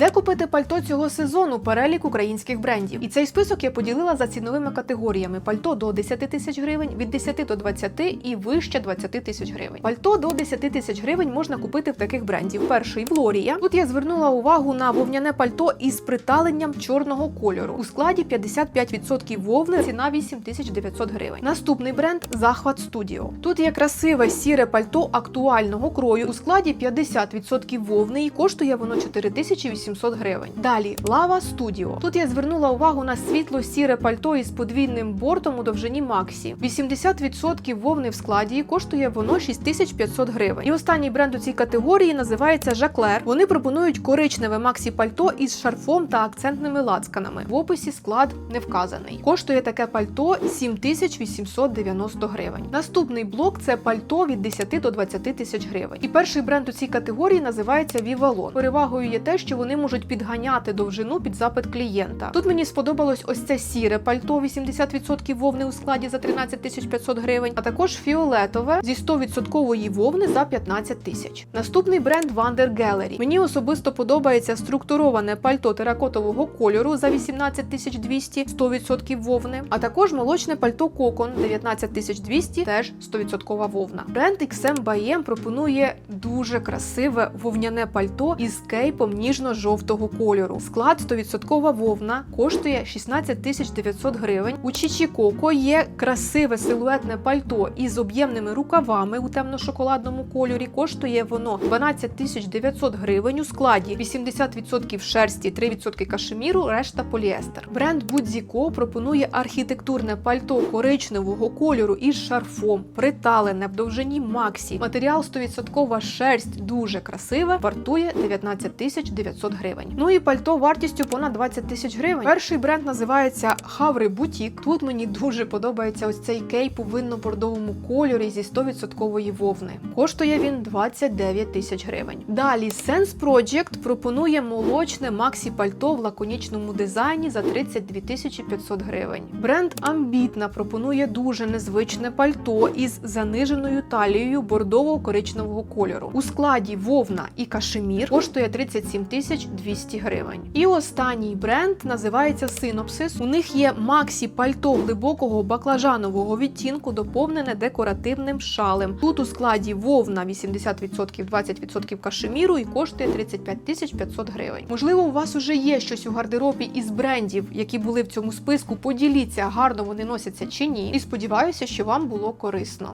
Де купити пальто цього сезону? Перелік українських брендів. І цей список я поділила за ціновими категоріями: пальто до 10 тисяч гривень, від 10 до 20 і вище 20 тисяч гривень. Пальто до 10 тисяч гривень можна купити в таких брендів. Перший Глорія. Тут я звернула увагу на вовняне пальто із приталенням чорного кольору. У складі 55% вовни, ціна 8900 гривень. Наступний бренд Захват Студіо. Тут є красиве сіре пальто актуального крою у складі 50% вовни і коштує воно 4800 гривень. Далі Лава Студіо. Тут я звернула увагу на світло сіре пальто із подвійним бортом у довжині Максі. 80% вовни в складі і коштує воно 6500 гривень. І останній бренд у цій категорії називається Жаклер. Вони пропонують коричневе Максі пальто із шарфом та акцентними лацканами. В описі склад не вказаний. Коштує таке пальто 7890 гривень. Наступний блок це пальто від 10 до 20 тисяч гривень. І перший бренд у цій категорії називається Vivalon. Перевагою є те, що вони можуть підганяти довжину під запит клієнта. Тут мені сподобалось ось це сіре пальто 80% вовни у складі за 13 тисяч 500 гривень, а також фіолетове зі 100% вовни за 15 тисяч. Наступний бренд Wander Gallery. Мені особисто подобається структуроване пальто теракотового кольору за 18 тисяч 200, 100% вовни, а також молочне пальто Кокон 19 тисяч 200, теж 100% вовна. Бренд XM by M пропонує дуже красиве вовняне пальто із кейпом ніжно-жовтого кольору. Склад 100% вовна коштує 16 тисяч 900 гривень. У Чічі Коко є красиве силуетне пальто із об'ємними рукавами у темно-шоколадному кольорі. Коштує воно 12 тисяч 900 гривень у складі 80% шерсті, 3% кашеміру, решта поліестер. Бренд Будзіко пропонує архітектурне пальто коричневого кольору із шарфом, приталене в довжині Максі. Матеріал 100% шерсть, дуже красиве, вартує 19 тисяч 900 гривень. Ну і пальто вартістю понад 20 тисяч гривень. Перший бренд називається Хаври Бутік. Тут мені дуже подобається ось цей кейп у винно-бордовому кольорі зі 100% вовни. Коштує він 29 тисяч гривень. Далі Sense Project пропонує молочне Максі пальто в лаконічному дизайні за 32 тисячі 500 гривень. Бренд Амбітна пропонує дуже незвичне пальто із заниженою талією бордово-коричневого кольору. У складі вовна і кашемір коштує 37 тисяч 200 гривень. І останній бренд називається Synopsis. У них є Максі пальто глибокого баклажанового відтінку, доповнене декоративним шалем. Тут у складі вовна 80%, 20% кашеміру і коштує 35 тисяч 500 гривень. Можливо, у вас уже є щось у гардеробі із брендів, які були в цьому списку. Поділіться, гарно вони носяться чи ні. І сподіваюся, що вам було корисно.